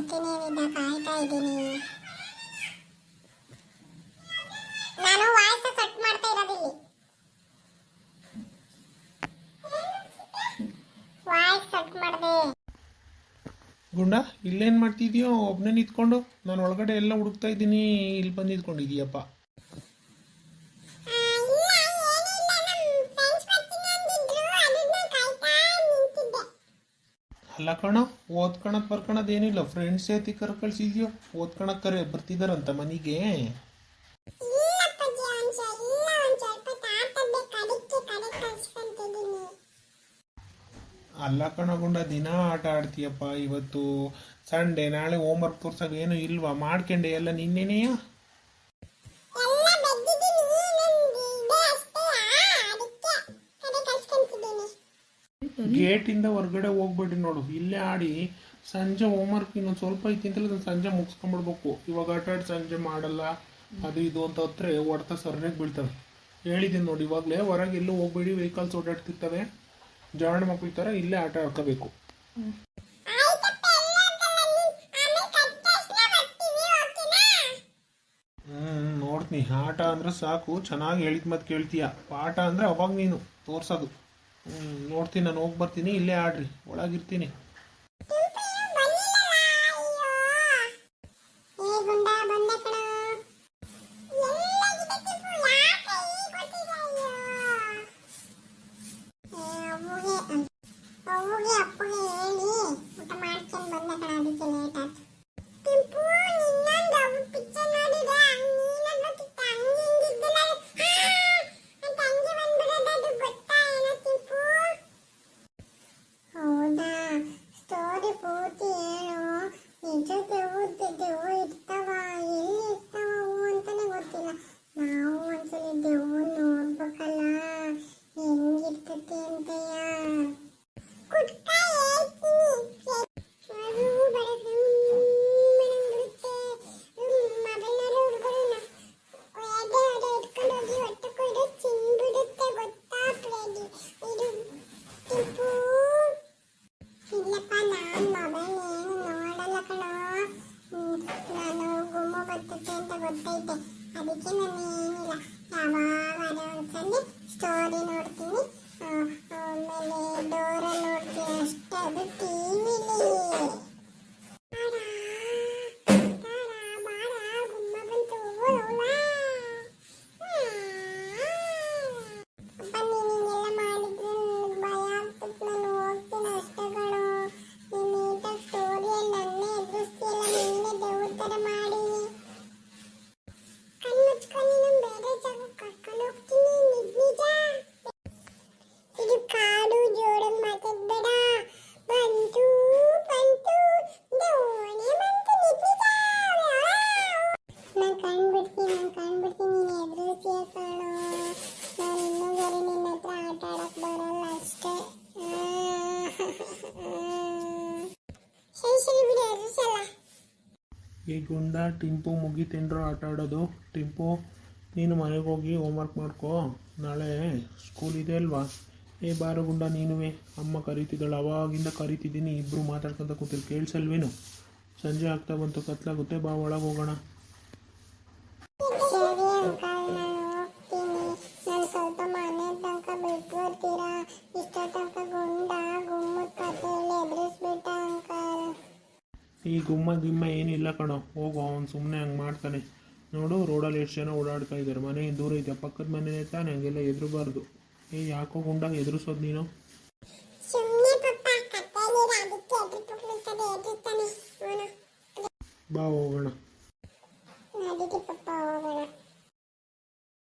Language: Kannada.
ಬರ್ತೀನಿ ವಿದ್ಯಾ ಕಾಯ್ತಾ ಇದ್ದೀನಿ. ನಾನು ವಾಯ್ಸ್ ಕಟ್ ಮಾಡ್ತಾ ಇರೋದಿಲ್ಲಿ. ವಾಯ್ಸ್ ಸೆಟ್ ಮಾಡಿದೆ. ಗುಂಡ, ಇಲ್ಲೇನು ಮಾಡ್ತಿದ್ಯೋ? ಒಬ್ಬನೇ ನಿಂತ್ಕೊಂಡು. ನಾನು ಒಳಗಡೆ ಎಲ್ಲ ಹುಡುಕ್ತಾ ಇದ್ದೀನಿ. ಇಲ್ಲಿ ಬಂದು ನಿಂತ್ಕೊಂಡಿದ್ದೀಯಪ್ಪ ಅಲ್ಲ ಕಣ ಓದ್ಕೊಳಕ್ ಏನಿಲ್ಲ. ಫ್ರೆಂಡ್ಸ್ ಏತಿ ಕರ್ ಕಳ್ಸಿದ್ಯೋ ಓದ್ಕೊಳಕ್ ಕರೆ ಬರ್ತಿದಾರಂತ ಮನೆಗೆ. ಅಲ್ಲ ಕಣ ಗುಂಡ, ದಿನ ಆಟ ಆಡ್ತೀಯಪ್ಪ ಇವತ್ತು. ಸಂಡೇ ನಾಳೆ ಹೋಮ್ವರ್ಕ್ ತೋರ್ಸಕ್ ಏನು ಇಲ್ವಾ? ಮಾಡ್ಕೊಂಡೆ ಎಲ್ಲ ನಿನ್ನೆನೆಯ? ಗೇಟಿಂದ ಹೊರಗಡೆ ಹೋಗ್ಬೇಡಿ ನೋಡು. ಇಲ್ಲೇ ಆಡಿ ಸಂಜೆ ಹೋಮ್ವರ್ಕ್ ಇನ್ನೊಂದು ಸ್ವಲ್ಪ ಐತಿ ಅಂತ ಅದನ್ನ ಸಂಜೆ ಮುಗಿಸ್ಕೊಂಡ್ಬಿಡ್ಬೇಕು. ಇವಾಗ ಆಟ ಆಡಿ ಸಂಜೆ ಮಾಡಲ್ಲ. ಅದು ಇದು ಅಂತ ಹತ್ರ ಹೊಡ್ತಾ ಸರಿಯಾಗಿ ಬೀಳ್ತವೆ. ಹೇಳಿದ್ದೀನಿ ನೋಡಿ, ಇವಾಗಲೇ ಹೊರಗೆ ಎಲ್ಲೂ ಹೋಗ್ಬೇಡಿ ವೆಹಿಕಲ್ಸ್ ಓಡಾಡ್ತಿರ್ತವೆ. ಜಾಣ ಮಕ್ಳ ಥರ ಇಲ್ಲೇ ಆಟ ಆಡ್ಕೋಬೇಕು. ಹ್ಮ್, ನೋಡ್ತೀನಿ. ಆಟ ಅಂದ್ರೆ ಸಾಕು. ಚೆನ್ನಾಗಿ ಹೇಳಿದ ಮತ್ತೆ ಕೇಳ್ತೀಯ. ಪಾಠ ಅಂದ್ರೆ ಅವಾಗ ನೀನು ತೋರ್ಸೋದು. ನೋಡ್ತೀನಿ ನಾನು ಹೋಗಿ ಬರ್ತೀನಿ ಇಲ್ಲೇ ಆಡ್ರಿ ಒಳಗಿರ್ತೀನಿ ಅದಕ್ಕೆ ನಾನು ಏನಿಲ್ಲ. ಯಾವಾಗ ಒಂದ್ಸಲಿ ಸ್ಟೋರಿ ನೋಡ್ತೀನಿ. ಆಮೇಲೆ ಡೋರ ನೋಡ್ತೀನಿ ಅಷ್ಟೇ. ಅದು ಟಿವಿಲಿ ಈ ಗುಂಡ ಟಿಂಪು ಮುಗಿತೇನ್ರೋ ಆಟ ಆಡೋದು? ಟಿಂಪು, ನೀನು ಮನೆಗೆ ಹೋಗಿ ಹೋಮ್ವರ್ಕ್ ಮಾಡ್ಕೋ. ನಾಳೆ ಸ್ಕೂಲ್ ಇದೆ ಅಲ್ವಾ? ಏ ಬಾರೋ ಗುಂಡ, ನೀನುವೆ. ಅಮ್ಮ ಕರೀತಿದ್ದಾಳೆ. ಅವಾಗಿಂದ ಕರೀತಿದ್ದೀನಿ. ಇಬ್ಬರು ಮಾತಾಡ್ಕೊಂತ ಕೂತಿರು. ಕೇಳಿಸಲ್ವೇನು? ಸಂಜೆ ಆಗ್ತಾ ಬಂತು. ಕತ್ಲಾಗುತ್ತೆ. ಬಾ, ಒಳಗೆ ಹೋಗೋಣ. ಈ ಗುಮ್ಮ ಗಿಮ್ಮ ಏನಿಲ್ಲ ಕಣೋ. ಹೋಗು ಅವ್ನು ಸುಮ್ಮನೆ ಹಂಗೆ ಮಾಡ್ತಾನೆ. ನೋಡು ರೋಡಲ್ಲಿ ಎಷ್ಟು ಜನ ಓಡಾಡ್ತಾ ಇದ್ದಾರೆ. ಮನೆ ದೂರ ಇದೆ. ಪಕ್ಕದ ಮನೆನೇ ತಾನೆ ಹಂಗೆಲ್ಲ ಎದುರಬಾರ್ದು. ಏ ಯಾಕೋ ಗುಂಡ ಎದುರಿಸೋದು ನೀನು? ಬಾ ಹೋಗೋಣ.